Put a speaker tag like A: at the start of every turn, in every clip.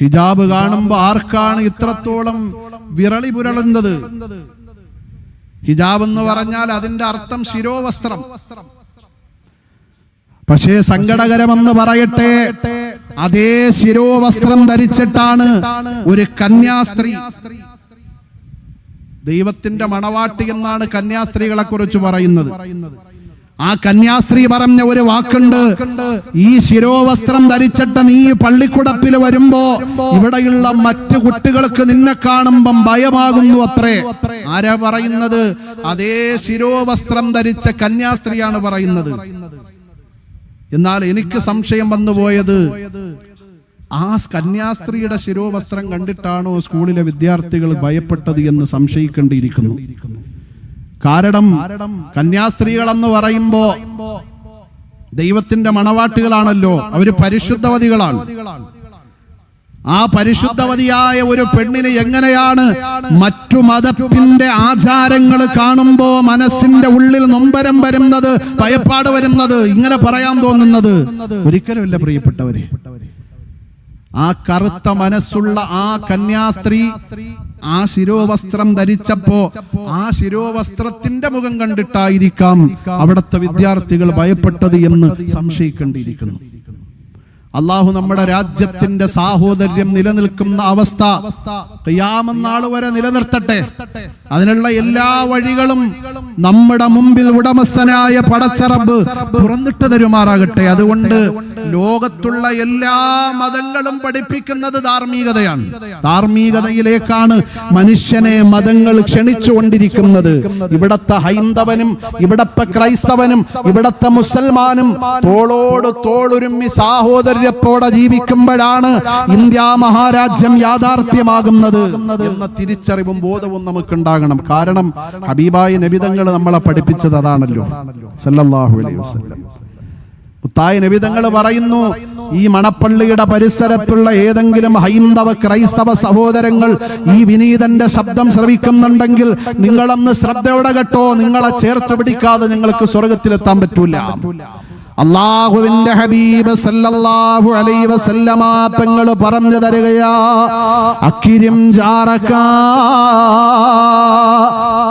A: ഹിജാബ് കാണുമ്പോ ആർക്കാണ് ഇത്രത്തോളം വിരളി പുരളുന്നത്? ഹിജാബ് എന്ന് പറഞ്ഞാൽ അതിന്റെ അർത്ഥം ശിരോവസ്ത്രം. പക്ഷേ സങ്കടകരമെന്ന് പറയട്ടെ അതേ ശിരോവസ്ത്രം ധരിച്ചിട്ടാണ് ഒരു കന്യാസ്ത്രീ. ദൈവത്തിന്റെ മണവാട്ടി എന്നാണ് കന്യാസ്ത്രീകളെ കുറിച്ച് പറയുന്നത്. ആ കന്യാസ്ത്രീ പറഞ്ഞ ഒരു വാക്കുണ്ട്. ഈ ശിരോവസ്ത്രം ധരിച്ചിട്ട് നീ പള്ളിക്കുടപ്പിൽ വരുമ്പോ ഇവിടെയുള്ള മറ്റു കുട്ടികൾക്ക് നിന്നെ കാണുമ്പം ഭയമാകുന്നു അത്രേ. ആരാ പറയുന്നത്? അതേ ശിരോവസ്ത്രം ധരിച്ച കന്യാസ്ത്രീയാണ് പറയുന്നത്. എന്നാൽ എനിക്ക് സംശയം വന്നുപോയത് ആ കന്യാസ്ത്രീയുടെ ശിരോവസ്ത്രം കണ്ടിട്ടാണോ സ്കൂളിലെ വിദ്യാർത്ഥികൾ ഭയപ്പെട്ടത് എന്ന് സംശയിക്കേണ്ടിയിരിക്കുന്നു. കാരണം കന്യാസ്ത്രീകളെന്ന് പറയുമ്പോ ദൈവത്തിന്റെ മണവാട്ടുകളാണല്ലോ. അവർ പരിശുദ്ധവതികളാണ്. ആ പരിശുദ്ധവതിയായ ഒരു പെണ്ണിന് എങ്ങനെയാണ് മറ്റു മതത്തിന്റെ ആചാരങ്ങൾ കാണുമ്പോ മനസ്സിന്റെ ഉള്ളിൽ നൊമ്പരം വരുന്നത് ഭയപ്പാട് വരുന്നത് ഇങ്ങനെ പറയാൻ തോന്നുന്നത്? ഒരിക്കലുമില്ല പ്രിയപ്പെട്ടവരെ. ആ കറുത്ത മനസ്സുള്ള ആ കന്യാസ്ത്രീ ആ ശിരോവസ്ത്രം ധരിച്ചപ്പോ ആ ശിരോവസ്ത്രത്തിന്റെ മുഖം കണ്ടിട്ടായിരിക്കാം അവിടുത്തെ വിദ്യാർത്ഥികൾ ഭയപ്പെട്ടത് എന്ന് സംശയിക്കേണ്ടിയിരിക്കുന്നു. അള്ളാഹു നമ്മുടെ രാജ്യത്തിന്റെ സാഹോദര്യം നിലനിൽക്കുന്ന അവസ്ഥ കയ്യാമെന്നാൾ വരെ നിലനിർത്തട്ടെ. അതിനുള്ള എല്ലാ വഴികളും നമ്മുടെ മുമ്പിൽ ഉടമസ്ഥനായ പടച്ചറബ് തുറന്നിട്ട് തരുമാറാകട്ടെ. അതുകൊണ്ട് ലോകത്തുള്ള എല്ലാ മതങ്ങളും പഠിപ്പിക്കുന്നത് ധാർമ്മികതയാണ്. ധാർമ്മികതയിലേക്കാണ് മനുഷ്യനെ മതങ്ങൾ ക്ഷണിച്ചുകൊണ്ടിരിക്കുന്നത് ഇവിടത്തെ ഹൈന്ദവനും ഇവിടത്തെ ക്രൈസ്തവനും ഇവിടത്തെ മുസൽമാനും തോളോട് തോളുരുമ്മി സാഹോദര്യത്തോടെ ജീവിക്കുമ്പോഴാണ് ഇന്ത്യ മഹാരാജ്യം യാഥാർത്ഥ്യമാകുന്നത് എന്ന തിരിച്ചറിവും ബോധവും നമുക്കുണ്ടാകണം. കാരണം ഹബീബായ നബിതങ്ങൾ നമ്മളെ പഠിപ്പിച്ചത് അതാണല്ലോ. സല്ലല്ലാഹു അലൈഹി പറയുന്നു ഈ മണപ്പള്ളിയുടെ പരിസരത്തുള്ള ഏതെങ്കിലും ഹൈന്ദവ ക്രൈസ്തവ സഹോദരങ്ങൾ ഈ വിനീതന്റെ ശബ്ദം ശ്രവിക്കുന്നുണ്ടെങ്കിൽ നിങ്ങളന്ന് ശ്രദ്ധയോടെ കേട്ടോ. നിങ്ങളെ ചേർത്ത് പിടിക്കാതെ നിങ്ങൾക്ക് സ്വർഗത്തിലെത്താൻ പറ്റൂല. അള്ളാഹുവിന്റെ ഹബീബ് സല്ലല്ലാഹു അലൈഹി വസല്ലമ തങ്ങൾ പറഞ്ഞു തരുകയാ അക്കിരിം ജാറക.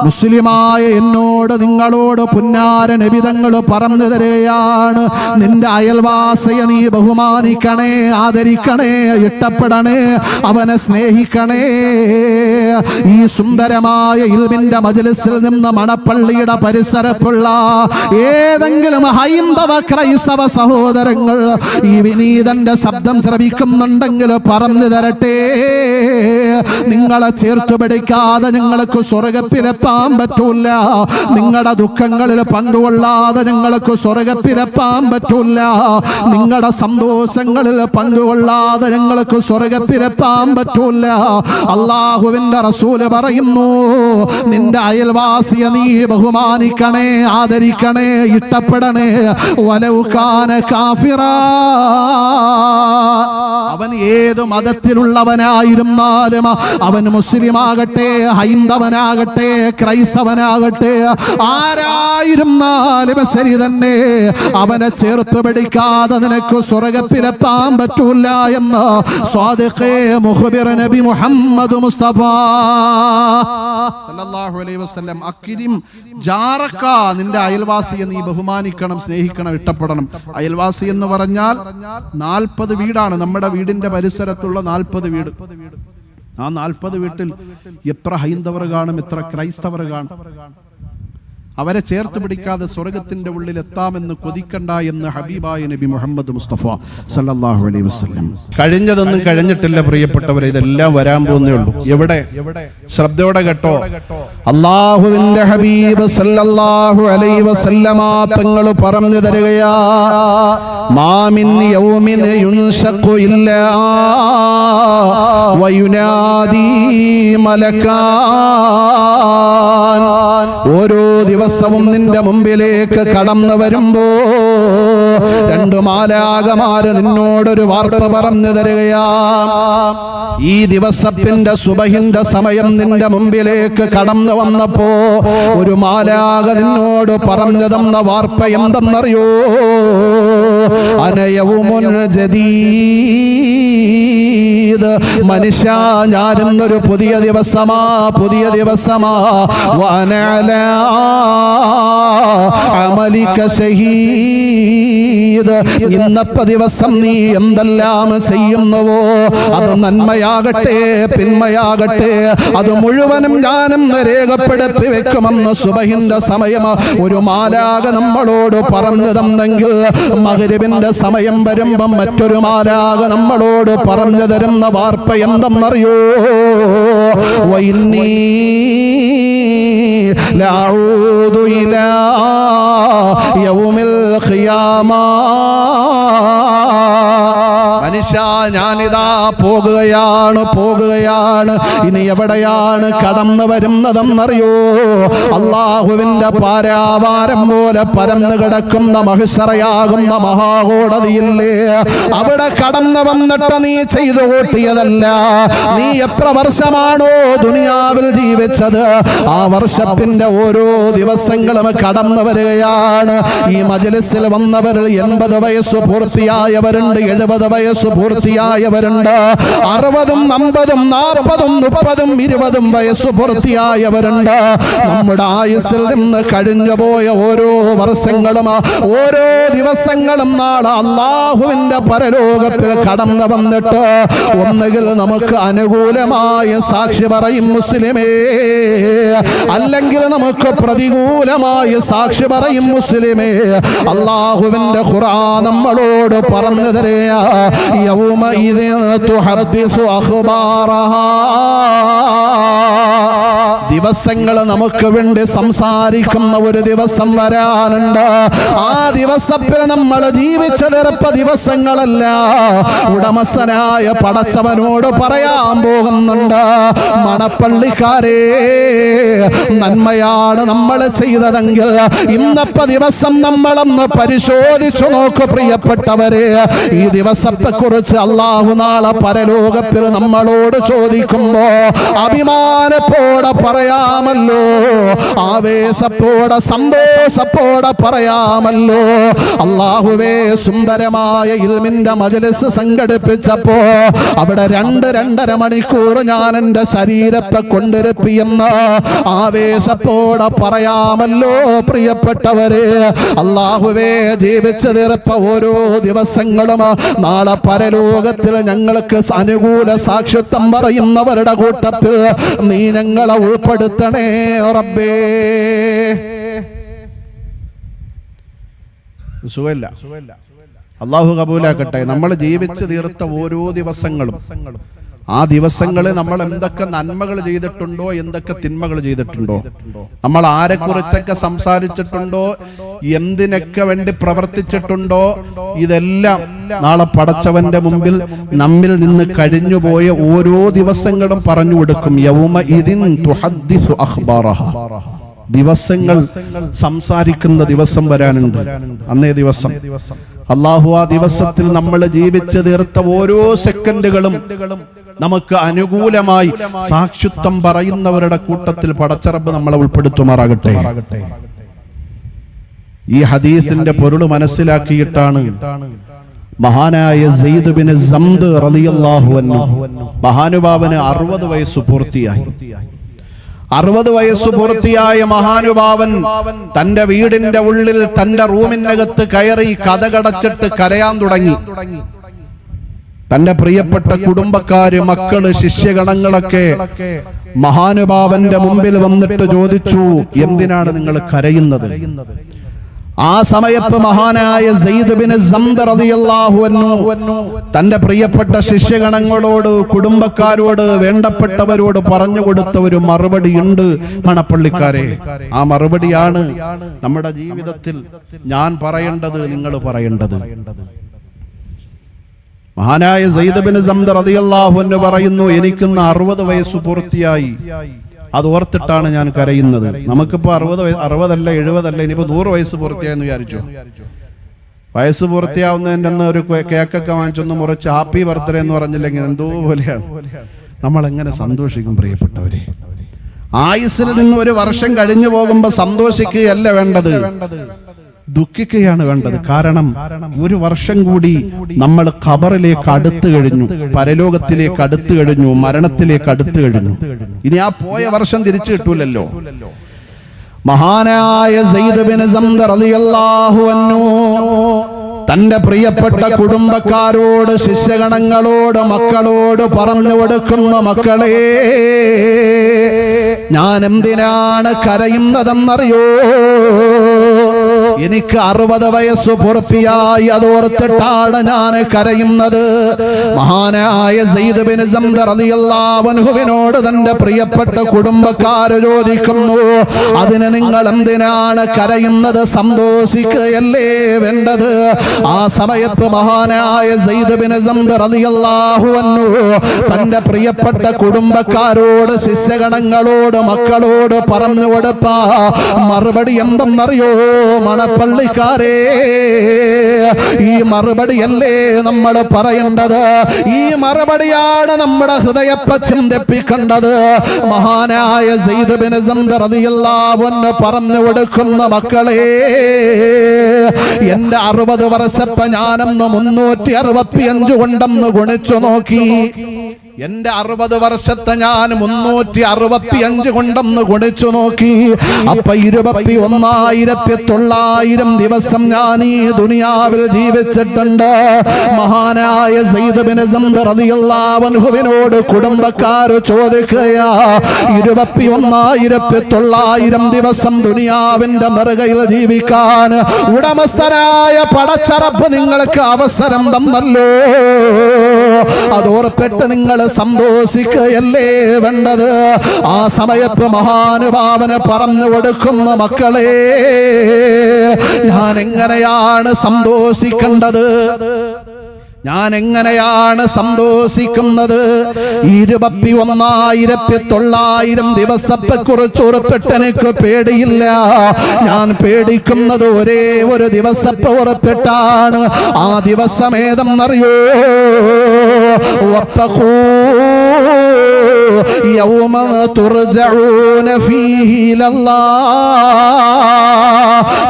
A: മുസ്ലിമായ എന്നോട് നിങ്ങളോട് പുന്നാര നബിതങ്ങൾ പറഞ്ഞു തരുകയാണ് നിന്റെ അയൽവാസയെ നീ ബഹുമാനിക്കണേ ആദരിക്കണേ ഇഷ്ടപ്പെടണേ അവനെ സ്നേഹിക്കണേ. ഈ സുന്ദരമായ ഇൽമിന്റെ മജലിസിൽ നിന്ന് മണപ്പള്ളിയുടെ പരിസരത്തുള്ള ഏതെങ്കിലും ഹൈന്ദവ ക്രൈസ്തവ സഹോദരങ്ങൾ ഈ വിനീതന്റെ ശബ്ദം ശ്രവിക്കുന്നുണ്ടെങ്കിൽ പറഞ്ഞു തരട്ടെ. നിങ്ങളെ ചേർത്തു പിടിക്കാതെ നിങ്ങൾക്ക് സ്വർഗത്തിലെത്താൻ പറ്റൂല. നിങ്ങളുടെ ദുഃഖങ്ങളിൽ പങ്കുകൊള്ളാതെ നിങ്ങൾക്ക് സ്വർഗത്തിലെത്താൻ പറ്റൂല. നിങ്ങളുടെ സന്തോഷങ്ങളിൽ പങ്കുകൊള്ളാതെ നിങ്ങൾക്ക് സ്വർഗത്തിലെത്താൻ പറ്റൂല. അള്ളാഹുവിന്റെ റസൂൽ പറയുന്നു നിന്റെ അയൽവാസിയെ നീ ബഹുമാനിക്കണേ ആദരിക്കണേ ഇഷ്ടപ്പെടണേ. വലവുക്കാന കാഫിറ. അവൻ ഏത് മതത്തിലുള്ളവനായിരുന്നാലും അവൻ മുസ്ലിമാകട്ടെ ഹൈന്ദവനാകട്ടെ ക്രൈസ്തവനാകട്ടെ ആരായിരുന്നാലും ശരി തന്നെ. അവനെ ചേർത്ത് പിടിക്കാതെ നിനക്ക് സ്വർഗത്തിലെത്താൻ പറ്റൂല എന്ന് സ്വാദിഖേ മുഹബിർ നബി മുഹമ്മദ് മുസ്തഫ സല്ലല്ലാഹു അലൈഹി വസല്ലം നിന്റെ അയൽവാസിയെ നീ ബഹുമാനിക്കണം സ്നേഹിക്കണം ഇഷ്ടപ്പെടണം. അയൽവാസി എന്ന് പറഞ്ഞാൽ നാൽപ്പത് വീടാണ്. നമ്മുടെ വീടിന്റെ പരിസരത്തുള്ള നാൽപ്പത് വീട്. ആ നാൽപ്പത് വീട്ടിൽ എത്ര ഹൈന്ദവർ കാണും എത്ര ക്രൈസ്തവർ കാണും. അവരെ ചേർത്ത് പിടിക്കാതെ സ്വർഗത്തിന്റെ ഉള്ളിൽ എത്താമെന്ന് കൊതിക്കണ്ട എന്ന് ഹബീബായ നബി മുഹമ്മദ് മുസ്തഫ സല്ലാഹു അലൈഹി വസ്ലം കഴിഞ്ഞതൊന്നും കഴിഞ്ഞിട്ടില്ല പ്രിയപ്പെട്ടവരെ ഇതെല്ലാം വരാൻ പോകുന്നേ ഉള്ളൂ. എവിടെ? ശ്രദ്ധയോടെ കേട്ടോ. അള്ളാഹുവിന്റെ ഹബീബ് സല്ലല്ലാഹു അലൈഹി വസല്ലമ തങ്ങൾ പറഞ്ഞു തരികയാ മാമിൻ യൗമിൻ യുൻഷഖു ഇല്ലാ വയുനാദി മലക്കാൻ. ഓരോ ദിവസവും നിന്റെ മുമ്പിലേക്ക് കടന്നു വരുമ്പോ രണ്ടു മാലാകമാര് നിന്നോടൊരു വാർത്ത പറഞ്ഞു തരികയാ. ഈ ദിവസത്തിന്റെ സുബഹിന്റെ സമയം നിന്റെ മുമ്പിലേക്ക് കടന്നു വന്നപ്പോ ഒരു മാലാക നിന്നോട് പറഞ്ഞു തന്ന വാർപ്പ എന്തെന്നറിയോ? അനയവുമുൻ ജദീദ് ഷഹീദ് മനുഷ്യ ഞാനിന്നൊരു പുതിയ ദിവസമാ പുതിയ ദിവസമാ. വനല അമലിക ഷഹീദ് ഇന്നത്തെ ദിവസം നീ എന്തെല്ലാം ചെയ്യുന്നുവോ? അത് നന്മയാകട്ടെ പിന്മയാകട്ടെ. അത് മുഴുവനും ഞാനും രേഖപ്പെടുത്തി വെക്കുമെന്ന് സുബഹിന്റെ സമയം ഒരു മാലാക നമ്മളോട് പറഞ്ഞു തന്നെങ്കിൽ മകരുവിന്റെ സമയം വരുമ്പം മറ്റൊരു മാലാക നമ്മളോട് പറഞ്ഞു തരുന്ന വാർപ്പ എന്തെന്നറിയോ വൈന്നീ മനുഷ്യ ഞാനിതാ പോകുകയാണ് പോകുകയാണ്? ഇനി എവിടെയാണ് കടന്നു വരുന്നതെന്നറിയോ? അള്ളാഹുവിന്റെ പാരാവാരം പോലെ പരന്നു കിടക്കുന്ന മഹിസറയാകുന്ന മഹാകോടതിയില്ലേ? അവിടെ കടന്നു വന്നിട്ട് നീ ചെയ്തു കൂട്ടിയതല്ല. നീ എത്ര വർഷമാണോ ദുനിയാവിൽ ജീവിച്ചത്? ആ വർഷത്തിന്റെ ഓരോ ദിവസങ്ങളും കടന്നു വരികയാണ്. ഈ മജലിസിൽ വന്നവരിൽ എൺപത് വയസ്സ് പൂർത്തിയായവരുണ്ട് എഴുപത് വയസ്സ് പൂർത്തിയായവരുണ്ട്. അറുപതും അമ്പതും നാൽപ്പതും മുപ്പതും ഇരുപതും വയസ്സ് പൂർത്തിയായവരുണ്ട്. നമ്മുടെ ആയുസ്സിൽ നിന്ന് കഴിഞ്ഞു പോയ ഓരോ വർഷങ്ങളും ഓരോ ദിവസങ്ങളും നാളെ അള്ളാഹുവിന്റെ പരലോകത്തിൽ കടന്നു വന്നിട്ട് ഒന്നുകിൽ നമുക്ക് അനുകൂലമായ സാക്ഷി പറയും മുസ്ലിമേ അല്ലെങ്കിൽ നമുക്ക് പ്രതികൂലമായ സാക്ഷി പറയും മുസ്ലിമേ. അള്ളാഹുവിന്റെ ഖുർആൻ നമ്മളോട് പറഞ്ഞു തരിക യൗമഇദ نعرف أخبارها. ദിവസങ്ങൾ നമുക്ക് വേണ്ടി സംസാരിക്കുന്ന ഒരു ദിവസം വരാനുണ്ട്. ആ ദിവസത്തിൽ നമ്മൾ ജീവിച്ച ചെറുപ്പ ദിവസങ്ങളല്ല. ഉടമസ്ഥനായ പടച്ചവനോട് പറയാൻ പോകുന്നുണ്ട്. മണപ്പള്ളിക്കാരെ നന്മയാണ് നമ്മൾ ചെയ്തതെങ്കിൽ ഇന്നപ്പ ദിവസം നമ്മളൊന്ന് പരിശോധിച്ചു നോക്ക് പ്രിയപ്പെട്ടവരെ. ഈ ദിവസത്തെ കുറിച്ച് അള്ളാഹു നാളെ പരലോകത്തിൽ നമ്മളോട് ചോദിക്കുമ്പോ അഭിമാനത്തോടെ പറയാമല്ലോ. ആവേശപ്പോട സന്തോഷപ്പോടെ പറയാമല്ലോ. അള്ളാഹുവേ സുന്ദരമായ ഇൽമിന്റെ മജലിസ് സംഘടിപ്പിച്ചപ്പോ അവിടെ രണ്ട് രണ്ടര മണിക്കൂർ ഞാൻ എന്റെ ശരീരത്തെ കൊണ്ടിരുപ്പിയെന്ന് ആവേശത്തോടെ പറയാമല്ലോ പ്രിയപ്പെട്ടവരെ. അള്ളാഹുവേ ജീവിച്ചു തീർത്ത ഓരോ ദിവസങ്ങളും നാളെ പരലോകത്തിൽ ഞങ്ങൾക്ക് അനുകൂല സാക്ഷിത്വം പറയുന്നവരുടെ കൂട്ടത്തിൽ നീ ഞങ്ങളെ ഉൾപ്പെടുത്തണേ റബ്ബേ. സുഖമില്ല. അള്ളാഹു കബൂലാക്കട്ടെ. നമ്മൾ ജീവിച്ചു തീർത്ത ഓരോ ദിവസങ്ങളും. ആ ദിവസങ്ങളിൽ നമ്മൾ എന്തൊക്കെ നന്മകൾ ചെയ്തിട്ടുണ്ടോ എന്തൊക്കെ തിന്മകൾ ചെയ്തിട്ടുണ്ടോ? നമ്മൾ ആരെക്കുറിച്ചൊക്കെ സംസാരിച്ചിട്ടുണ്ടോ? എന്തിനൊക്കെ വേണ്ടി പ്രവർത്തിച്ചിട്ടുണ്ടോ? ഇതെല്ലാം നാളെ പടച്ചവന്റെ മുമ്പിൽ നമ്മിൽ നിന്ന് കഴിഞ്ഞുപോയ ഓരോ ദിവസങ്ങളും പറഞ്ഞു കൊടുക്കും. യൗമ ഇതിൻ ദിവസങ്ങൾ സംസാരിക്കുന്ന ദിവസം വരാനുണ്ട്. അന്നേ ദിവസം. അള്ളാഹു ആ ദിവസത്തിൽ നമ്മൾ ജീവിച്ചു തീർത്ത ഓരോ സെക്കൻഡുകളും നമുക്ക് അനുകൂലമായി സാക്ഷിത്വം പറയുന്നവരുടെ കൂട്ടത്തിൽ പടച്ചറബ് നമ്മളെ ഉൾപ്പെടുത്തുമാറാകട്ടെ. ഈ ഹദീസിന്റെ പൊരുൾ മനസ്സിലാക്കിയിട്ടാണ് മഹാനായ സെയ്ദ് ബിൻ സംദ് റളിയല്ലാഹു അൻഹു മഹാനുഭാവന് അറുപത് വയസ്സ് പൂർത്തിയായി. അറുപത് വയസ്സ് പൂർത്തിയായ മഹാനുഭാവൻ തന്റെ വീടിന്റെ ഉള്ളിൽ തന്റെ റൂമിനകത്ത് കയറി കഥകടച്ചിട്ട് കരയാൻ തുടങ്ങി. തന്റെ പ്രിയപ്പെട്ട കുടുംബക്കാര് മക്കൾ ശിഷ്യഗണങ്ങളൊക്കെ മഹാനുഭാവന്റെ മുമ്പിൽ വന്നിട്ട് ചോദിച്ചു എന്തിനാണ് നിങ്ങൾ കരയുന്നത്? ആ സമയത്ത് മഹാനായ തന്റെ പ്രിയപ്പെട്ട ശിഷ്യഗണങ്ങളോട് കുടുംബക്കാരോട് വേണ്ടപ്പെട്ടവരോട് പറഞ്ഞു കൊടുത്ത ഒരു മറുപടി ഉണ്ട് മണപ്പള്ളിക്കാരെ. ആ മറുപടിയാണ് നമ്മുടെ ജീവിതത്തിൽ ഞാൻ പറയേണ്ടത് നിങ്ങൾ പറയേണ്ടത്. മഹാനായ സെയ്ദ് ബിൻ സംദ് റളിയല്ലാഹു അൻഹു പറയുന്നു എനിക്കിന്ന് അറുപത് വയസ്സ് പൂർത്തിയായി. അത് ഓർത്തിട്ടാണ് ഞാൻ കരയുന്നത്. നമുക്കിപ്പോ അറുപത് അറുപതല്ല എഴുപതല്ല ഇനിയിപ്പോ നൂറ് വയസ്സ് പൂർത്തിയായെന്ന് വിചാരിച്ചു? വയസ്സ് പൂർത്തിയാവുന്നതിന്റെ അന്ന് ഒരു കേക്കൊക്കെ വാങ്ങിച്ചൊന്ന് മുറിച്ച് ഹാപ്പി ബർത്ത്ഡേ എന്ന് പറഞ്ഞില്ലെങ്കിൽ എന്തോ പോലെയാണ്. നമ്മൾ എങ്ങനെ സന്തോഷിക്കും പ്രിയപ്പെട്ടവരെ? ആയുസ്സിൽ നിന്ന് ഒരു വർഷം കഴിഞ്ഞു പോകുമ്പോ സന്തോഷിക്കുകയല്ല വേണ്ടത്. ദുഃഖിക്കുകയാണ് വേണ്ടത് കാരണം ഒരു വർഷം കൂടി നമ്മൾ ഖബറിലേക്ക് അടുത്തു കഴിഞ്ഞു. പരലോകത്തിലേക്ക് അടുത്തു കഴിഞ്ഞു. മരണത്തിലേക്ക് അടുത്തു കഴിഞ്ഞു. ഇനി ആ പോയ വർഷം തിരിച്ചു കിട്ടൂലല്ലോ. മഹാനായ തന്റെ പ്രിയപ്പെട്ട കുടുംബക്കാരോട് ശിഷ്യഗണങ്ങളോട് മക്കളോട് പറഞ്ഞു കൊടുക്കുന്ന മക്കളെ. ഞാൻ എന്തിനാണ് കരയുന്നതെന്നറിയോ? എനിക്ക് അറുപത് വയസ്സ് പൊറപ്പിയായി അത് ഓർത്തിട്ടാണ് ഞാൻ കരയുന്നത്. മഹാനായ സയ്യിദ് ബിൻ സംദ റളിയല്ലാഹു അൻഹുവിനോട് തന്റെ പ്രിയപ്പെട്ട കുടുംബക്കാര് ചോദിക്കുന്നു അതിന് നിങ്ങൾ എന്തിനാണ് കരയുന്നത്? സന്തോഷിക്കുകയല്ലേ വേണ്ടത്? ആ സമയത്ത് മഹാനായ സയ്യിദ് ബിൻ സംദ റളിയല്ലാഹു അൻഹു തന്റെ പ്രിയപ്പെട്ട കുടുംബക്കാരോട് ശിഷ്യഗണങ്ങളോട് മക്കളോട് പറഞ്ഞു കൊടുപ്പ. മറുപടി എന്തെന്നറിയോ? മണപ്പള്ളിക്കാരേ ഈ മറുപടിയല്ലേ നമ്മൾ പറയേണ്ടത്? ഈ മറുപടിയാണ് നമ്മുടെ ഹൃദയപ്പ ചിന്തിപ്പിക്കേണ്ടത് മഹാനായ പറഞ്ഞു കൊടുക്കുന്ന മക്കളെ എന്റെ അറുപത് വർഷപ്പ ഞാനന്ന് മുന്നൂറ്റി അറുപത്തി അഞ്ചു കൊണ്ടെന്ന് ഗുണിച്ചു നോക്കി. എന്റെ അറുപത് വർഷത്തെ ഞാൻ മുന്നൂറ്റി അറുപത്തി അഞ്ച് കൊണ്ടെന്ന് കുടിച്ചു നോക്കി. അപ്പൊ ഇരുപത്തി ഒന്നായിരത്തി തൊള്ളായിരം ദിവസം ഞാൻ ഈ ദുനിയാവിൽ ജീവിച്ചിട്ടുണ്ട്. മഹാനായ സൈദബിന് കുടുംബക്കാര് ചോദിക്കുകയാ ഇരുപത്തി ഒന്നായിരത്തി തൊള്ളായിരം ദിവസം ദുനിയാവിന്റെ മറുകയിൽ ജീവിക്കാൻ ഉടമസ്ഥരായ പടച്ചറപ്പ് നിങ്ങൾക്ക് അവസരം തന്നല്ലോ. അതോർപ്പെട്ട് നിങ്ങൾ സന്തോഷിക്കുകയല്ലേ വേണ്ടത്? ആ സമയത്ത് മഹാനുഭാവന് പറഞ്ഞു കൊടുക്കുന്ന മക്കളെ ഞാൻ എങ്ങനെയാണ് സന്തോഷിക്കേണ്ടത്? ഞാൻ എങ്ങനെയാണ് സന്തോഷിക്കുന്നത്? ഇരുപത്തി ഒന്നായിരത്തി തൊള്ളായിരം ദിവസത്തെ കുറിച്ച് ഉറപ്പിട്ട് എനിക്ക് പേടിയില്ല. ഞാൻ പേടിക്കുന്നത് ഒരേ ഒരു ദിവസത്തെ ഉറപ്പിട്ടാണ്. ആ ദിവസം ഏതെന്നറിയോ يوم ترجعون فيه إلى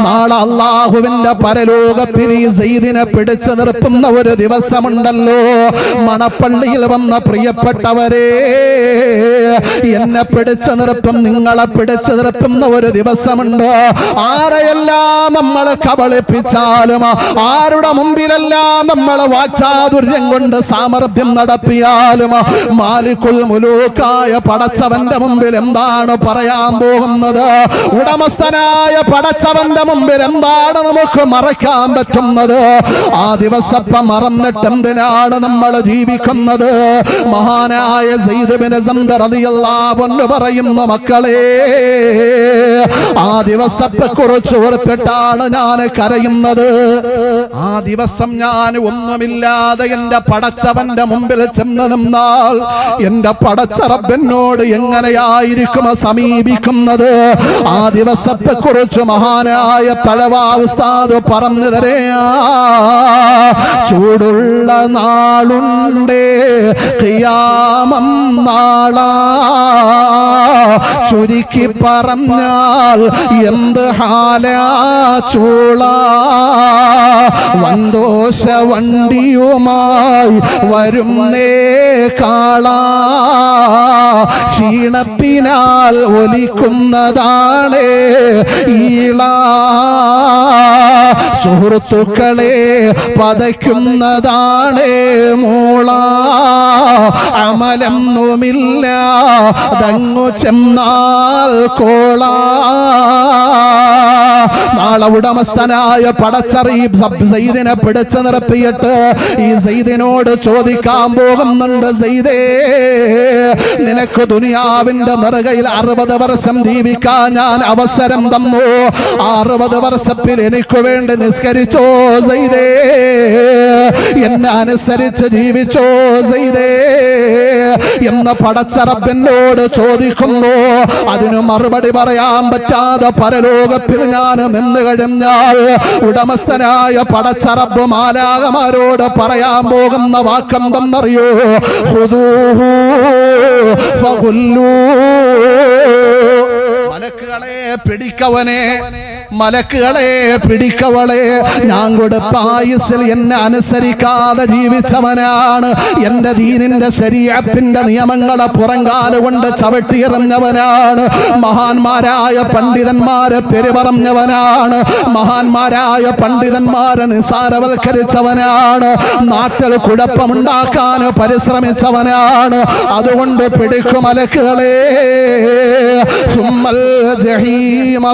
A: നാളെ അള്ളാഹുവിന്റെ പരലോകത്തിൽ ഈ സെയ്ദിനെ പിടിച്ചു നിർത്തുന്ന ഒരു ദിവസമുണ്ടല്ലോ മണപ്പള്ളിയിൽ വന്ന പ്രിയപ്പെട്ടവരെ എന്നെ പിടിച്ചു നിർത്തും നിങ്ങളെ പിടിച്ചു നിർത്തുന്ന ഒരു ദിവസമുണ്ട് ആരെയെല്ലാം നമ്മൾ കബളിപ്പിച്ചാലും ആരുടെ മുമ്പിലെല്ലാം നമ്മൾ വാചാതുര്യം കൊണ്ട് സാമർഥ്യം നടത്തിയാലും മാലിക്കുൽ മുലൂക്കായ പടച്ചവന്റെ മുമ്പിൽ എന്താണ് പറയാൻ പോകുന്നത്? ഉടമസ്ഥനായ പടച്ചവന്റെ മുമ്പിൽ എന്താണ് നമുക്ക് മറക്കാൻ പറ്റുന്നത്? ആ ദിവസപ്പ മറന്നിട്ട് എന്തിനാണ് നമ്മൾ ജീവിക്കുന്നത്? മഹാനായ എന്ന് പറയുന്നു മക്കളെ ആ ദിവസത്തെ കുറിച്ച് ഓർത്തിട്ടാണ് ഞാൻ കരയുന്നത്. ആ ദിവസം ഞാൻ ഒന്നുമില്ലാതെ എന്റെ പടച്ചവന്റെ മുമ്പിൽ ചെന്ന് നിന്നാൽ എന്റെ പടച്ചറബനോട് എങ്ങനെയായിരിക്കും സമീപിക്കുന്നത്? ആ ദിവസത്തെ കുറിച്ച് മഹാനായ തഴവാസ്താദ് പറഞ്ഞു തരയാ ചൂടുള്ള നാളുണ്ടേ കിയാമം നാളാ. ചുരുക്കി പറഞ്ഞാൽ എന്ത് ഹാലാ ചൂള. വന്തോഷ വണ്ടിയുമായി വരുന്നേ കാളാ. ക്ഷീണത്തിനാൽ ഒലിക്കുന്നതാണ് ഈള. സുഹൃത്തുക്കളെ പതയ്ക്കുന്നതാണ് മൂള. അമലൊന്നുമില്ല ദങ്ങു ചെന്നാൽ കോള. നാളെ ഉടമസ്ഥനായ പടച്ചറി സൈദിനെ പിടിച്ചു നിർത്തിയിട്ട് ഈ സൈദിനോട് ചോദിക്കാൻ പോകുന്നുണ്ട് സൈദേ നിനക്ക് ദുനിയാവിന്റെ മറുകയിൽ അറുപത് വർഷം ജീവിക്കാൻ ഞാൻ അവസരം തന്നു. അറുപത് വർഷത്തിൽ എനിക്ക് വേണ്ടി നിസ്കരിച്ചോ സൈദേ എന്നെ അനുസരിച്ച് ജീവിച്ചോ സൈദേ എന്ന പടച്ചറബിനോട് ചോദിക്കുന്നു. അതിന് മറുപടി പറയാൻ പറ്റാതെ പരലോകത്തിൽ ഞാൻ നിന്ന് കഴിഞ്ഞാൽ ഉടമസ്ഥനായ പടച്ചറബ് മാലാകമാരോട് പറയാൻ പോകുന്ന വാക്കെന്തെന്നറിയോ മലക്കുകളെ പിടിക്കവനെ. മലക്കുകളെ പിടിക്കവളെ ഞാൻ കൊടുത്ത ആയുസിൽ എന്നെ അനുസരിക്കാതെ ജീവിച്ചവനാണ്. എന്റെ ദീനിന്റെ ശരീരത്തിന്റെ നിയമങ്ങളെ പുറങ്കാലുകൊണ്ട് ചവിട്ടിയിറഞ്ഞവനാണ്. മഹാന്മാരായ പണ്ഡിതന്മാരെ പെരുപറഞ്ഞവനാണ്. മഹാന്മാരായ പണ്ഡിതന്മാരെ നിസാരവൽക്കരിച്ചവനാണ്. നാട്ടിൽ കുഴപ്പമുണ്ടാക്കാൻ പരിശ്രമിച്ചവനാണ്. അതുകൊണ്ട് പിടിക്കും മലക്കുകളെ. സുമ്മൽ ജഹീമ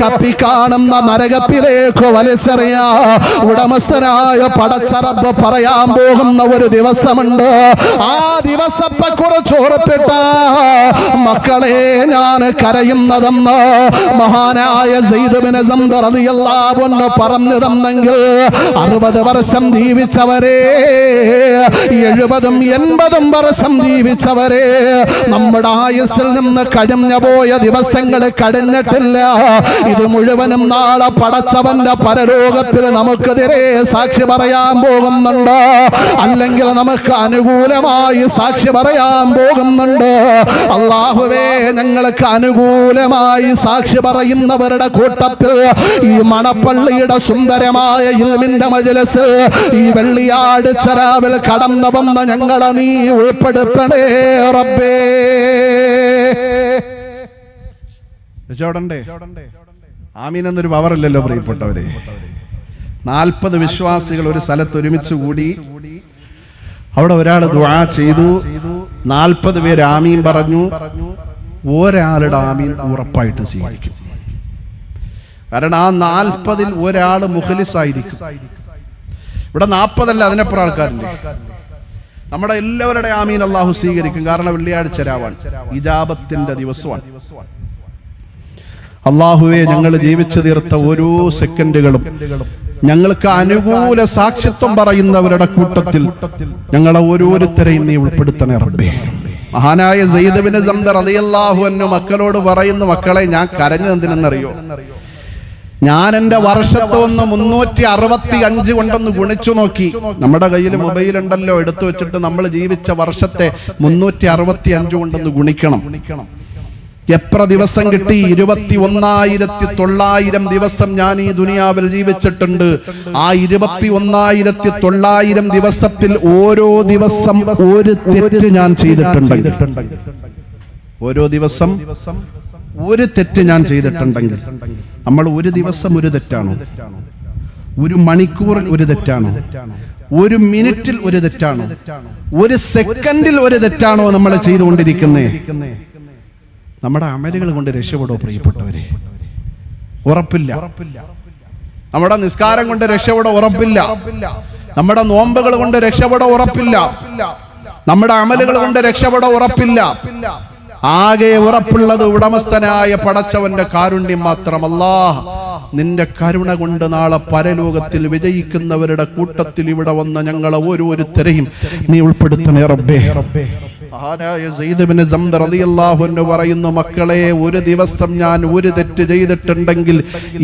A: കത്തിക്കാണുന്ന നരകത്തിലേക്ക് വലിച്ചെറിയാ. ഉടമസ്ഥനായ പടച്ചറബ് പറയാൻ പോകുന്ന ഒരു ദിവസമുണ്ട്. ആ ദിവസത്തെ കുറിച്ച് ഓർത്തിട്ട. മക്കളെ ഞാൻ കരയുന്നതെന്ന് മഹാനായ സെയ്തുബിന് റളിയല്ലാഹു പറഞ്ഞു തന്നെങ്കിൽ അറുപത് വർഷം ജീവിച്ചവരെ എഴുപതും എൺപതും വർഷം ജീവിച്ചവരെ നമ്മുടെ ആയുസ്സിൽ നിന്ന് കഴിഞ്ഞു പോയ ദിവസങ്ങൾ കഴിഞ്ഞിട്ടില്ല ഇത് മുഴുവനും നാളെ പടച്ചവന്റെ പരലോകത്തിൽ നമുക്കെതിരെ സാക്ഷി പറയാൻ പോകുന്നുണ്ട്. അല്ലെങ്കിൽ നമുക്ക് അനുകൂലമായി സാക്ഷി പറയാൻ പോകുന്നുണ്ട്. അള്ളാഹുവേ ഞങ്ങൾക്ക് അനുകൂലമായി സാക്ഷി പറയുന്നവരുടെ കൂട്ടത്തിൽ ഈ മണപ്പള്ളിയുടെ സുന്ദരമായ ഇൽമിന്റെ മജലസ് ഈ വെള്ളിയാഴ്ച രാവിലെ കടന്നു വന്ന ഞങ്ങളെ നീ ഉൾപ്പെടുത്തണേ റബ്ബേ. രക്ഷപ്പെടണ്ടേ ആമീൻ എന്നൊരു പവർ പവറില്ലല്ലോ പ്രിയപ്പെട്ടവരെ. നാൽപ്പത് വിശ്വാസികൾ ഒരു സ്ഥലത്ത് ഒരുമിച്ച് കൂടി അവിടെ ഒരാൾ ദുആ ചെയ്തു. നാൽപ്പത് പേര് ആമീൻ പറഞ്ഞു. ഒരാളുടെ ആമീൻ ഉറപ്പായിട്ട് സ്വീകരിക്കും. കാരണം ആ നാൽപ്പതിൽ ഒരാൾ മുഖലിസായിരിക്കും. ഇവിടെ നാൽപ്പതല്ല അതിനപ്പുറം ആൾക്കാരുണ്ട്. നമ്മുടെ എല്ലാവരുടെ ആമീൻ അള്ളാഹു സ്വീകരിക്കും. കാരണം വെള്ളിയാഴ്ച രാവാണ്. ഇജാബത്തിന്റെ ദിവസമാണ്. അള്ളാഹുവെ ഞങ്ങൾ ജീവിച്ചു തീർത്ത ഓരോ സെക്കൻഡുകളും ഞങ്ങൾക്ക് അനുകൂല സാക്ഷിത്വം പറയുന്നവരുടെ കൂട്ടത്തിൽ ഞങ്ങളെ ഓരോരുത്തരെയും നീ ഉൾപ്പെടുത്തണേ റബ്ബേ. മഹാനായ സയ്യിദബിന് സംദർ അതിയല്ലാഹു അൻഹു മക്കളോട് പറയുന്ന മക്കളെ ഞാൻ കരഞ്ഞെന്തിനെന്നറിയോ ഞാൻ എന്റെ വർഷത്തെ ഒന്ന് മുന്നൂറ്റി അറുപത്തി അഞ്ച് കൊണ്ടൊന്ന് ഗുണിച്ചു നോക്കി. നമ്മുടെ കയ്യിൽ മൊബൈൽ ഉണ്ടല്ലോ എടുത്തു വെച്ചിട്ട് നമ്മൾ ജീവിച്ച വർഷത്തെ മുന്നൂറ്റി അറുപത്തി അഞ്ച് കൊണ്ടൊന്ന് ഗുണിക്കണം. എത്ര ദിവസം കിട്ടി? ഇരുപത്തി ഒന്നായിരത്തി തൊള്ളായിരം ദിവസം ഞാൻ ഈ ദുനിയാവിൽ ജീവിച്ചിട്ടുണ്ട്. ആ ഇരുപത്തി ഒന്നായിരത്തി തൊള്ളായിരം ദിവസത്തിൽ ഓരോ ദിവസം ഒരു തെറ്റ് ഞാൻ ചെയ്തിട്ടുണ്ട് ഓരോ ദിവസം ഒരു തെറ്റ് ഞാൻ ചെയ്തിട്ടുണ്ടെങ്കിൽ. നമ്മൾ ഒരു ദിവസം ഒരു തെറ്റാണോ? ഒരു മണിക്കൂറിൽ ഒരു തെറ്റാണോ? ഒരു മിനിറ്റിൽ ഒരു തെറ്റാണോ? ഒരു സെക്കൻഡിൽ ഒരു തെറ്റാണോ നമ്മൾ ചെയ്തുകൊണ്ടിരിക്കുന്നേ? നമ്മുടെ അമലുകൾ കൊണ്ട് രക്ഷപ്പെടോ പ്രിയപ്പെട്ടവരെ? ഉറപ്പില്ല. നമ്മുടെ നിസ്കാരം കൊണ്ട് രക്ഷപ്പെടോ ഉറപ്പില്ല. നമ്മുടെ നോമ്പുകൾ കൊണ്ട് രക്ഷപ്പെടോ ഉറപ്പില്ല. നമ്മുടെ അമലുകൾ കൊണ്ട് രക്ഷപ്പെടോ ഉറപ്പില്ല. ആകെ ഉറപ്പുള്ളത് ഉടമസ്ഥനായ പടച്ചവന്റെ കാരുണ്യം മാത്രമല്ല നിന്റെ കരുണ കൊണ്ട് നാളെ പരലോകത്തിൽ വിജയിക്കുന്നവരുടെ കൂട്ടത്തിൽ ഇവിടെ വന്ന ഞങ്ങളെ ഓരോരുത്തരെയും നീ ഉൾപ്പെടുത്തണേ റബ്ബേ. മഹാനായ പറയുന്നു മക്കളെ ഒരു ദിവസം ഞാൻ ഒരു തെറ്റ് ചെയ്തിട്ടുണ്ടെങ്കിൽ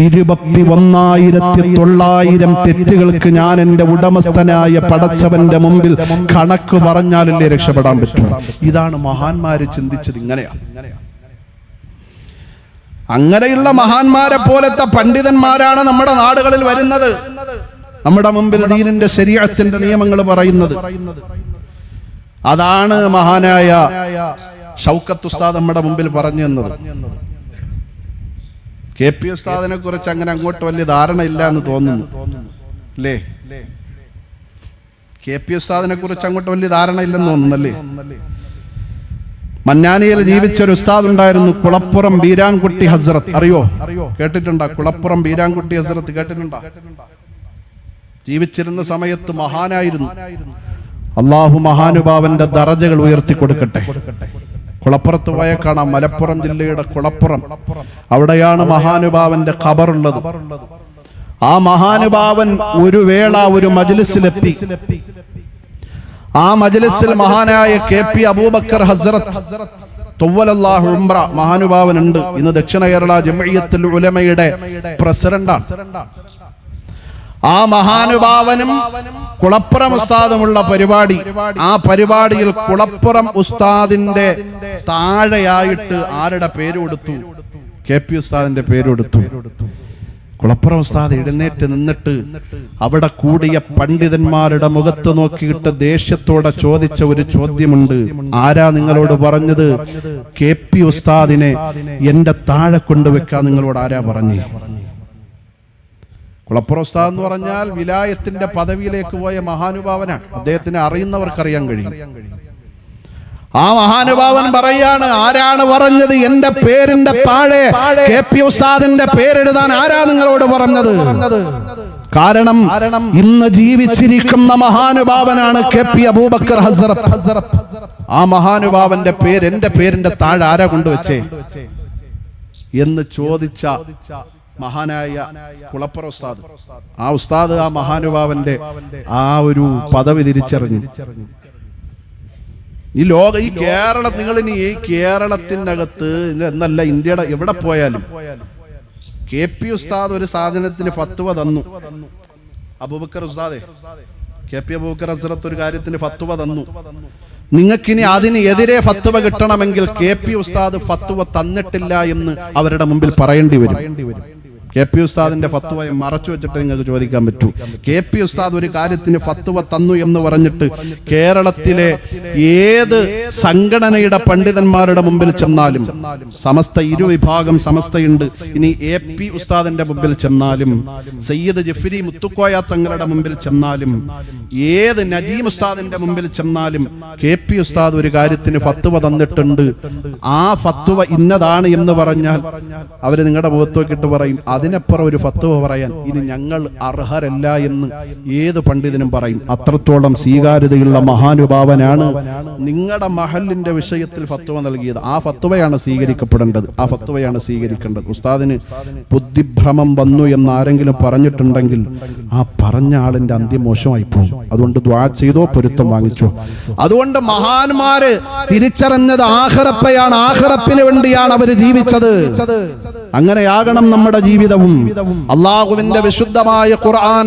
A: ഇരുപത്തി ഒന്നായിരത്തി തൊള്ളായിരം തെറ്റുകൾക്ക് ഞാൻ എന്റെ ഉടമസ്ഥനായ പടച്ചവന്റെ മുമ്പിൽ കണക്ക് പറഞ്ഞാലല്ലേ രക്ഷപ്പെടാൻ പറ്റും. ഇതാണ് മഹാന്മാര് ചിന്തിച്ചത് ഇങ്ങനെയാണ് അങ്ങനെയുള്ള മഹാന്മാരെ പോലത്തെ പണ്ഡിതന്മാരാണ് നമ്മുടെ നാടുകളിൽ വരുന്നത്. നമ്മുടെ മുമ്പിൽ ദീനിന്റെ ശരീരത്തിന്റെ നിയമങ്ങൾ പറയുന്നത്. അതാണ് മഹാനായ ഷൗക്കത്ത് ഉസ്താദ് നമ്മുടെ മുമ്പിൽ പറഞ്ഞു തന്നത്. കെ പി ഉസ്താദിനെ കുറിച്ച് അങ്ങനെ അങ്ങോട്ട് വലിയ ധാരണ ഇല്ല എന്ന് തോന്നുന്നു. അല്ലേ? കെ പി ഉസ്താദിനെ കുറിച്ച് അങ്ങോട്ട് വലിയ ധാരണ ഇല്ലെന്ന് തോന്നുന്നല്ലേ? മഞ്ഞാനിയിൽ ജീവിച്ച ഒരു ഉസ്താദ് ഉണ്ടായിരുന്നു കുളപ്പുറം ബീരാൻകുട്ടി ഹസ്രത്ത്. അറിയോ? കേട്ടിട്ടുണ്ടോ? കുളപ്പുറം ബീരാൻകുട്ടി ഹസ്രത്ത് കേട്ടിട്ടുണ്ടോ? ജീവിച്ചിരുന്ന സമയത്ത് മഹാനായിരുന്നു. അള്ളാഹു മഹാനുഭാവന്റെ ദറജകൾ ഉയർത്തി കൊടുക്കട്ടെ കുളപ്പുറത്ത് പോയ കാണാം മലപ്പുറം ജില്ലയുടെ കുളപ്പുറം. അവിടെയാണ് മഹാനുഭാവന്റെ ഖബറുള്ളത്. ആ മഹാനുഭാവൻ ഒരു വേള ഒരു മജ്ലിസിലെത്തി. ആ മജ്ലിസിൽ മഹാനായ കെ പി അബൂബക്കർ ഹസ്രത്ത് തൊവ്വലല്ലാഹു ഉംറ മഹാനുഭാവനുണ്ട്. ഇന്ന് ദക്ഷിണ കേരള ജമഴിയത്തുൽ ഉലമയുടെ പ്രസിഡന്റാണ്. ആ മഹാനുഭാവനും കുളപ്പുറം ഉസ്താദുമുള്ള പരിപാടി. ആ പരിപാടിയിൽ കുളപ്പുറം ഉസ്താദിന്റെ താഴെയായിട്ട് ആരുടെ പേര് കൊടുത്തു? കെ പി ഉസ്താദിന്റെ പേര് കൊടുത്തു. കുളപ്പുറം ഉസ്താദ് എഴുന്നേറ്റ് നിന്നിട്ട് അവിടെ കൂടിയ പണ്ഡിതന്മാരുടെ മുഖത്ത് നോക്കിയിട്ട് ദേഷ്യത്തോടെ ചോദിച്ച ഒരു ചോദ്യമുണ്ട്. ആരാ നിങ്ങളോട് പറഞ്ഞത്? കെ പി ഉസ്താദിനെ എന്റെ താഴെ കൊണ്ടുവെക്കാൻ നിങ്ങളോട് ആരാ പറഞ്ഞു? കുളപ്പുറം ഉസ്താദ് എന്ന് പറഞ്ഞാൽ വിലായത്തിന്റെ പദവിയിലേക്ക് പോയ മഹാനുഭാവനാണ്. അദ്ദേഹത്തിനെ അറിയുന്നവർക്കറിയാൻ കഴിയും. ആ മഹാനുഭാവൻ പറയാണ് ആരാണ് പറഞ്ഞത്? എന്റെ പേരിന്റെ താഴെ കെ പി ഉസ്താദിന്റെ പേരെഴുതാൻ ആരാ നിങ്ങളോട് പറഞ്ഞത്? കാരണം ഇന്ന് ജീവിച്ചിരിക്കുന്ന മഹാനുഭാവനാണ് കെ പി അബൂബക്കർ ആ മഹാനുഭാവന്റെ പേര് എന്റെ പേരിന്റെ താഴെ ആരാ കൊണ്ടുവച്ചേ? എന്ന് ചോദിച്ച മഹാനായ കുളപ്പുറ ഉസ്താദ്. ആ ഉസ്താദ് ആ മഹാനുഭാവന്റെ ആ ഒരു പദവി തിരിച്ചറിഞ്ഞു. ഈ ലോക ഈ കേരള നിങ്ങൾ ഇനി ഈ കേരളത്തിനകത്ത് എന്നല്ല ഇന്ത്യയുടെ എവിടെ പോയാലും കെ പി ഉസ്താദ് ഒരു സാധനത്തിന് ഫത്വ തന്നു. അബൂബക്കർ ഉസ്താദെ കെ പി അബൂബക്കർ ഹസ്രത്ത് ഒരു കാര്യത്തിന് ഫത്വ തന്നു. നിങ്ങൾക്കിനി അതിന് എതിരെ ഫത്വ കിട്ടണമെങ്കിൽ കെ പി ഉസ്താദ് ഫത്വ തന്നിട്ടില്ല എന്ന് അവരുടെ മുമ്പിൽ പറയേണ്ടി വരും. കെ പി ഉസ്താദിന്റെ ഫത്വയെ മറച്ചു വെച്ചിട്ട് നിങ്ങൾക്ക് ചോദിക്കാൻ പറ്റൂ. കെ പി ഉസ്താദ് ഒരു കാര്യത്തിന് ഫത്വ തന്നു എന്ന് പറഞ്ഞിട്ട് കേരളത്തിലെ ഏത് സംഘടനയുടെ പണ്ഡിതന്മാരുടെ മുമ്പിൽ ചെന്നാലും സമസ്ത ഇരുവിഭാഗം സമസ്തയുണ്ട്. ഇനി എ പി ഉസ്താദിന്റെ മുമ്പിൽ ചെന്നാലും സയ്യിദ് ജഫരി മുത്തുക്കോയ തങ്ങളുടെ മുമ്പിൽ ചെന്നാലും ഏത് നജീം ഉസ്താദിന്റെ മുമ്പിൽ ചെന്നാലും കെ പി ഉസ്താദ് ഒരു കാര്യത്തിന് ഫത്വ തന്നിട്ടുണ്ട്. ആ ഫത്വ ഇന്നതാണ് എന്ന് പറഞ്ഞാൽ അവർ നിങ്ങളുടെ മുഖത്ത് നോക്കിയിട്ട് പറയും അതിനപ്പുറം ഒരു ഫത്വ പറയാൻ ഇത് ഞങ്ങൾ അർഹരല്ല എന്ന് ഏത് പണ്ഡിതനും പറയും. അത്രത്തോളം സ്വീകാര്യതയുള്ള മഹാനുഭാവനാണ് നിങ്ങളുടെ മഹലിന്റെ വിഷയത്തിൽ ഫത്വ നൽകിയത്. ആ ഫത്വയാണ് സ്വീകരിക്കപ്പെടേണ്ടത്. ആ ഫത്വയാണ് സ്വീകരിക്കേണ്ടത്. ഉസ്താദിന് ബുദ്ധിഭ്രമം വന്നു എന്ന് ആരെങ്കിലും പറഞ്ഞിട്ടുണ്ടെങ്കിൽ ആ പറഞ്ഞ ആളിന്റെ അന്ത്യം മോശമായി പോകും. അതുകൊണ്ട് ദ്വാ ചെയ്തോ പൊരുത്തം വാങ്ങിച്ചോ. അതുകൊണ്ട് മഹാന്മാര് തിരിച്ചറിഞ്ഞത് ആഹ്റപ്പയാണ്. ആഹ്റപ്പിന് വേണ്ടിയാണ് അവർ ജീവിച്ചത്. അങ്ങനെയാകണം നമ്മുടെ ജീവിതവും അള്ളാഹുവിന്റെ വിശുദ്ധമായ ഖുർആൻ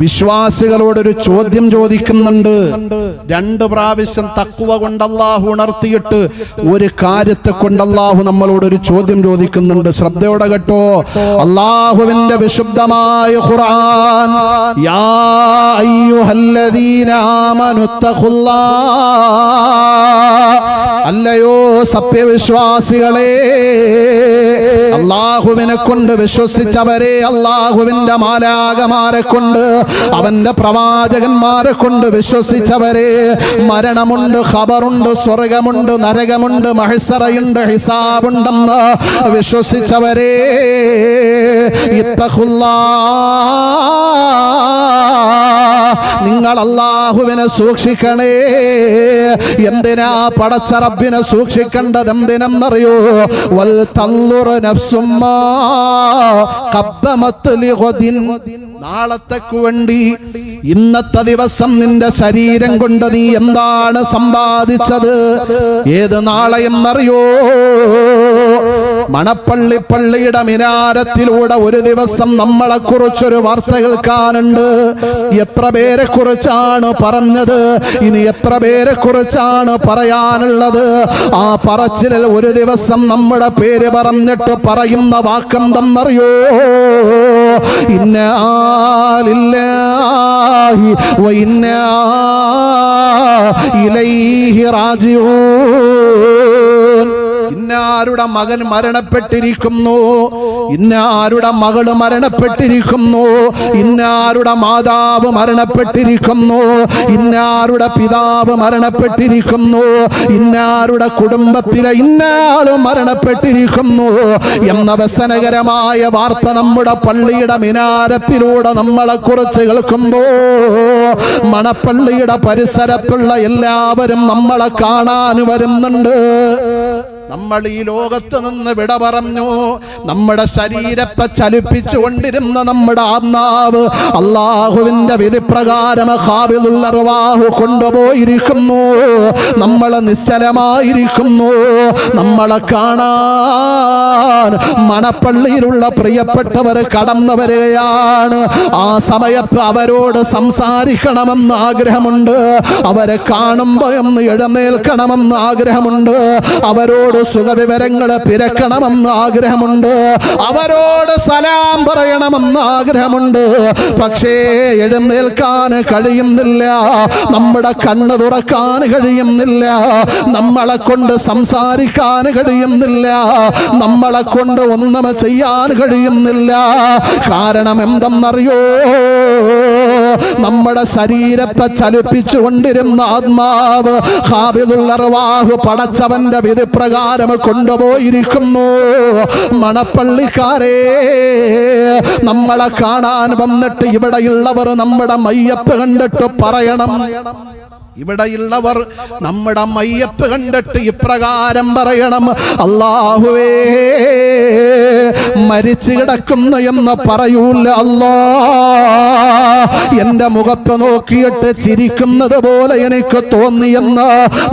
A: വിശ്വാസികളോട് ഒരു ചോദ്യം ചോദിക്കുന്നുണ്ട്. രണ്ട് പ്രാവശ്യം തക്കുവ കൊണ്ട് അള്ളാഹു ഉണർത്തിയിട്ട് ഒരു കാര്യത്തെ കൊണ്ട് അള്ളാഹു നമ്മളോട് ഒരു ചോദ്യം ചോദിക്കുന്നുണ്ട്. ശ്രദ്ധയോടെ കേട്ടോ. അള്ളാഹുവിന്റെ വിശുദ്ധമായ ഖുർആൻ. യാ അയ്യുഹല്ലദീന അല്ലയോ സത്യവിശ്വാസികളെ അള്ളാഹുവിനെ കൊണ്ട് വിശ്വസിച്ചവരെ അള്ളാഹുവിന്റെ മാലാകമാരെ കൊണ്ട് അവന്റെ പ്രവാചകന്മാരെ കൊണ്ട് വിശ്വസിച്ചവരെ മരണമുണ്ട് ഖബറുണ്ട് സ്വർഗമുണ്ട് നരകമുണ്ട് മഹസറയുണ്ട് ഹിസാബുണ്ടെന്ന് വിശ്വസിച്ചവരെ. ഇത്തഖുല്ലാ നിങ്ങൾ അള്ളാഹുവിനെ സൂക്ഷിക്കണേ. എന്തിനാ പടച്ച റബ്ബിനെ സൂക്ഷിക്കേണ്ടത് എന്തിനെന്നറിയോ? വൽ തല്ലുറ നഫ്സുമ്മാ നാളത്തേക്ക് വേണ്ടി ഇന്നത്തെ ദിവസം നിന്റെ ശരീരം കൊണ്ട് നീ എന്താണ് സമ്പാദിച്ചത്? ഏത് നാളെ എന്നറിയോ മണപ്പള്ളി പള്ളിയുടെ മിനാരത്തിലൂടെ ഒരു ദിവസം നമ്മളെ കുറിച്ചൊരു വാർത്ത കേൾക്കാനുണ്ട് എത്ര പേരെ കുറിച്ചാണ് പറഞ്ഞത്? ഇനി എത്ര പേരെ കുറിച്ചാണ് പറയാനുള്ളത്? ആ പറച്ചിലിൽ ഒരു ദിവസം നമ്മുടെ പേര് പറഞ്ഞിട്ട് പറയുന്ന വാക്കെന്തെന്നറിയോ ഇന്ന ആലില്ലാഹി വ ഇന്ന ഇലൈഹി റാജിഊൻ. ഇന്നാരുടെ മകൻ മരണപ്പെട്ടിരിക്കുന്നു? ഇന്നാരുടെ മകൾ മരണപ്പെട്ടിരിക്കുന്നു? ഇന്നാരുടെ മാതാവ് മരണപ്പെട്ടിരിക്കുന്നു? ഇന്നാരുടെ പിതാവ് മരണപ്പെട്ടിരിക്കുന്നു? ഇന്നാരുടെ കുടുംബത്തിലെ ഇന്നാൾ മരണപ്പെട്ടിരിക്കുന്നു? എന്ന വ്യസനകരമായ വാർത്ത നമ്മുടെ പള്ളിയുടെ മിനാരത്തിലൂടെ നമ്മളെ കുറിച്ച് കേൾക്കുമ്പോ മണപ്പള്ളിയുടെ പരിസരത്തുള്ള എല്ലാവരും നമ്മളെ കാണാൻ വരുന്നുണ്ട്. നമ്മൾ ഈ ലോകത്ത് നിന്ന് വിട പറഞ്ഞു. നമ്മുടെ ശരീരത്തെ ചലിപ്പിച്ചു കൊണ്ടിരുന്ന നമ്മുടെ ആത്മാവ് അള്ളാഹുവിന്റെ വിധിപ്രകാരം ഹാബിലുള്ള റുവാഹു കൊണ്ടുപോയിരിക്കുന്നു. നമ്മൾ നിശ്ചലമായിരിക്കുന്നു. നമ്മളെ കാണാൻ മണപ്പള്ളിയിലുള്ള പ്രിയപ്പെട്ടവർ കടന്നു വരികയാണ്. ആ സമയത്ത് അവരോട് സംസാരിക്കണമെന്ന് ആഗ്രഹമുണ്ട്. അവരെ കാണുമ്പോൾ എന്ന് എഴുന്നേൽക്കണമെന്ന് ആഗ്രഹമുണ്ട്. അവരോട് അവരോട് സുഖവിവരങ്ങൾ പിരക്കണമെന്ന് ആഗ്രഹമുണ്ട്. അവരോട് സലാം പറയണമെന്ന് ആഗ്രഹമുണ്ട്. പക്ഷേ എഴുന്നേൽക്കാൻ കഴിയുന്നില്ല. നമ്മുടെ കണ്ണ് തുറക്കാൻ കഴിയുന്നില്ല. നമ്മളെ കൊണ്ട് സംസാരിക്കാൻ കഴിയുന്നില്ല. നമ്മളെ കൊണ്ട് ഒന്നും ചെയ്യാൻ കഴിയുന്നില്ല. കാരണം എന്തെന്നറിയോ? നമ്മുടെ ശരീരത്തെ ചലിപ്പിച്ചു കൊണ്ടിരുന്ന ആത്മാവ് ഹാബിദുള്ളർവാഹു പടച്ചവന്റെ വിധി പ്രകാരം കൊണ്ടുപോയിരിക്കുന്നു. മണപ്പള്ളിക്കാരെ നമ്മളെ കാണാൻ വന്നിട്ട് ഇവിടെയുള്ളവർ നമ്മുടെ മയ്യപ്പ് കണ്ടിട്ട് പറയണം. ഇവിടെയുള്ളവർ നമ്മുടെ മയ്യപ്പ് കണ്ടിട്ട് ഇപ്രകാരം പറയണം അള്ളാഹുവേ മരിച്ചു കിടക്കുന്നു എന്ന് പറയൂല അല്ലാ. എന്റെ മുഖത്ത് നോക്കിയിട്ട് ചിരിക്കുന്നത് പോലെ എനിക്ക് തോന്നിയെന്ന്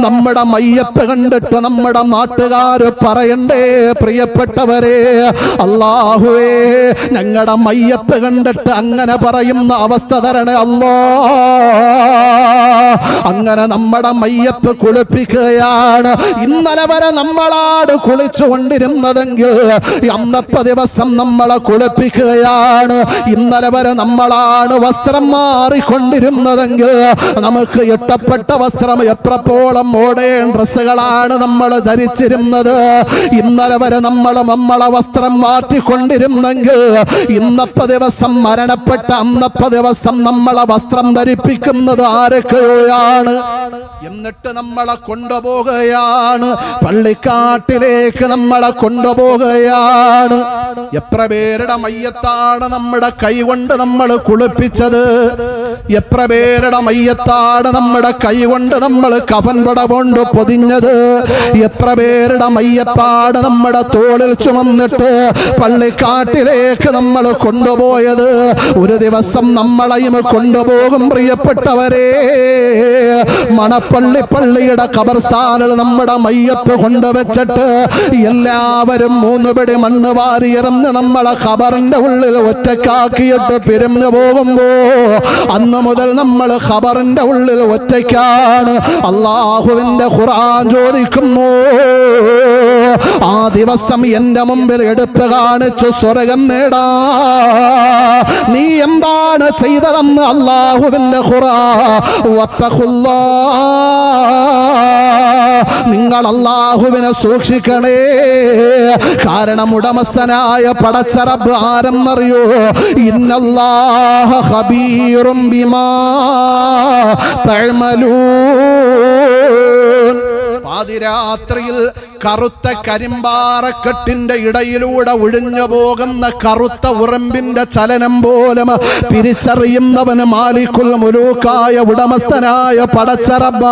A: നമ്മുടെ മയ്യപ്പ് കണ്ടിട്ട് നമ്മുടെ നാട്ടുകാർ പറയണ്ടേ പ്രിയപ്പെട്ടവരെ. അള്ളാഹുവേ ഞങ്ങളുടെ മയ്യപ്പ് കണ്ടിട്ട് അങ്ങനെ പറയുന്ന അവസ്ഥ തരണേ അല്ലാ. അങ്ങനെ നമ്മുടെ മയ്യത്ത് കുളിപ്പിക്കുകയാണ്. ഇന്നലെ വരെ നമ്മളാട് കുളിച്ചു കൊണ്ടിരുന്നതെങ്കിൽ അന്നത്തെ ദിവസം നമ്മളെ കുളിപ്പിക്കുകയാണ്. ഇന്നലെ വരെ നമ്മളാണ് വസ്ത്രം മാറിക്കൊണ്ടിരുന്നതെങ്കിൽ നമുക്ക് ഇട്ടപ്പെട്ട വസ്ത്രം എത്രത്തോളം മോഡേൺ ഡ്രസ്സുകളാണ് നമ്മൾ ധരിച്ചിരുന്നത്. ഇന്നലെ വരെ നമ്മൾ നമ്മളെ വസ്ത്രം മാറ്റിക്കൊണ്ടിരുന്നെങ്കിൽ ഇന്നത്തെ ദിവസം മരണപ്പെട്ട അന്നത്തെ ദിവസം നമ്മളെ വസ്ത്രം ധരിപ്പിക്കുന്നത് ആരൊക്കെയാണ് എന്നിട്ട് നമ്മളെ കൊണ്ടുപോകുകയാണ്. പള്ളിക്കാട്ടിലേക്ക് നമ്മളെ കൊണ്ടുപോകുകയാണ്. എത്ര പേരുടെ മയ്യത്താണ് നമ്മുടെ കൈ കൊണ്ട് നമ്മൾ കുളിപ്പിച്ചത്. എത്ര പേരുടെ മയ്യത്താണ് നമ്മുടെ കൈ കൊണ്ട് നമ്മൾ കഫൻപട കൊണ്ട് പൊതിഞ്ഞത്? എത്ര പേരുടെ മയ്യത്താണ് നമ്മുടെ തോളിൽ ചുമന്നിട്ട് പള്ളിക്കാട്ടിലേക്ക് നമ്മൾ കൊണ്ടുപോയത്? ഒരു ദിവസം നമ്മളെയും കൊണ്ടുപോകും പ്രിയപ്പെട്ടവരെ. മണപ്പള്ളി പള്ളിയുടെ കബർസ്ഥാനിൽ നമ്മുടെ മയ്യത്ത് കൊണ്ടുവച്ചിട്ട് എല്ലാവരും മൂന്ന് പിടി മണ്ണ് വാരിയിറന്ന് നമ്മളെ ഖബറിന്റെ ഉള്ളിൽ ഒറ്റക്കാക്കിയിട്ട് പിരിഞ്ഞു പോകുമ്പോ അന്ന് മുതൽ നമ്മൾ ഖബറിന്റെ ഉള്ളിൽ ഒറ്റയ്ക്കാണ് അള്ളാഹുവിന്റെ ഖുർആൻ ചോദിക്കുന്നു ആ ദിവസം എന്റെ മുമ്പിൽ എടുപ്പ് കാണിച്ചു സ്വർഗം നേടാ നീ എന്താണ് ചെയ്തതെന്ന് അള്ളാഹുവിന്റെ ഖുറാ. നിങ്ങൾ അള്ളാഹുവിനെ സൂക്ഷിക്കണേ. കാരണം ഉടമസ്ഥനായ പടച്ചറബ് ആരെന്നറിയോ? ഇന്നല്ലാഹ ഖബീറും ബിമാ തഅമലൂൻ. പാതിരാത്രിയിൽ കറുത്ത കരിമ്പാറക്കെട്ടിന്റെ ഇടയിലൂടെ ഒഴിഞ്ഞു പോകുന്ന കറുത്ത ഉറമ്പിന്റെ ചലനം പോലും തിരിച്ചറിയുന്നവന് മാലിക്കുൽ മുലൂക്കായ ഉടമസ്ഥനായ പടച്ചറബ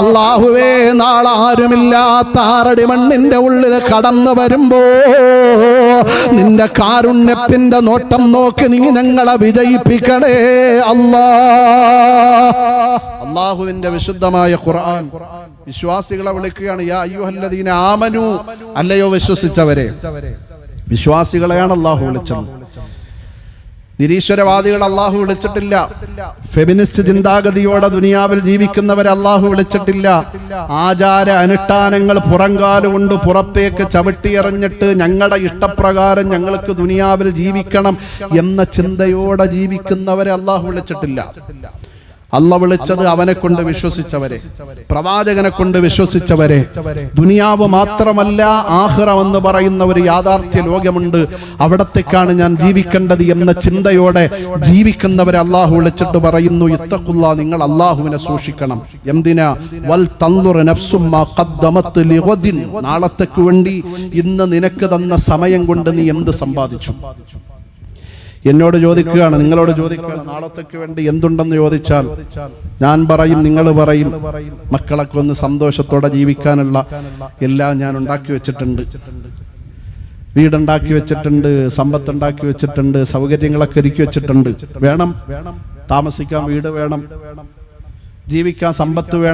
A: അള്ളാഹുവേ നാളെ ആരുമില്ലാത്ത ആറടി മണ്ണിന്റെ ഉള്ളിൽ കടന്നു വരുമ്പോ നിന്റെ കാരുണ്യത്തിന്റെ നോട്ടം നോക്കി നീ ഞങ്ങളെ വിജയിപ്പിക്കണേ അള്ളാ അള്ളാഹുവിന്റെ വിശുദ്ധമായ ഖുർആൻ ഖുർആൻ വിശ്വാസികളെ വിളിക്കുകയാണ് ആമനു. അല്ലയോ വിശ്വസിച്ചവരെ. വിശ്വാസികളെയാണ് അള്ളാഹു വിളിച്ചത്. നിരീശ്വരവാദികൾ അള്ളാഹു വിളിച്ചിട്ടില്ല. ഫെമിനിസ്റ്റ് ചിന്താഗതിയോടെ ദുനിയാവിൽ ജീവിക്കുന്നവരെ അള്ളാഹു വിളിച്ചിട്ടില്ല. ആചാര അനുഷ്ഠാനങ്ങൾ പുറങ്കാലുകൊണ്ട് പുറത്തേക്ക് ചവിട്ടിയെറിഞ്ഞിട്ട് ഞങ്ങളുടെ ഇഷ്ടപ്രകാരം ഞങ്ങൾക്ക് ദുനിയാവിൽ ജീവിക്കണം എന്ന ചിന്തയോടെ ജീവിക്കുന്നവരെ അള്ളാഹു വിളിച്ചിട്ടില്ല. അല്ല വിളിച്ചത് അവനെ കൊണ്ട് വിശ്വസിച്ചവരെ പ്രവാചകനെ കൊണ്ട് വിശ്വസിച്ചവരെ. ദുനിയാവ് മാത്രമല്ല ആഹ്റം എന്ന് പറയുന്ന ഒരു യാഥാർത്ഥ്യ ലോകമുണ്ട്. അവിടത്തേക്കാണ് ഞാൻ ജീവിക്കേണ്ടത് എന്ന ചിന്തയോടെ ജീവിക്കുന്നവരെ അള്ളാഹു വിളിച്ചിട്ട് പറയുന്നു ഇത്തക്കുള്ള നിങ്ങൾ അള്ളാഹുവിനെ സൂക്ഷിക്കണം. എന്തിനാ? വൽ. നാളത്തേക്ക് വേണ്ടി ഇന്ന് നിനക്ക് തന്ന സമയം കൊണ്ട് നീ എന്ത് സമ്പാദിച്ചു? എന്നോട് ചോദിക്കുകയാണ് നിങ്ങളോട് ചോദിക്കുകയാണ് നാളത്തേക്ക് വേണ്ടി എന്തുണ്ടെന്ന് ചോദിച്ചാൽ ഞാൻ പറയും നിങ്ങൾ പറയും. മക്കളൊക്കെ ഒന്ന് സന്തോഷത്തോടെ ജീവിക്കാനുള്ള എല്ലാം ഞാൻ ഉണ്ടാക്കി വെച്ചിട്ടുണ്ട്. വീടുണ്ടാക്കി വെച്ചിട്ടുണ്ട് സമ്പത്ത് ഉണ്ടാക്കി വെച്ചിട്ടുണ്ട് സൗകര്യങ്ങളൊക്കെ ഒരുക്കി വെച്ചിട്ടുണ്ട്. വേണം താമസിക്കാൻ വീട് വേണം. ജീവിക്കാൻ സമ്പത്ത് വേണം.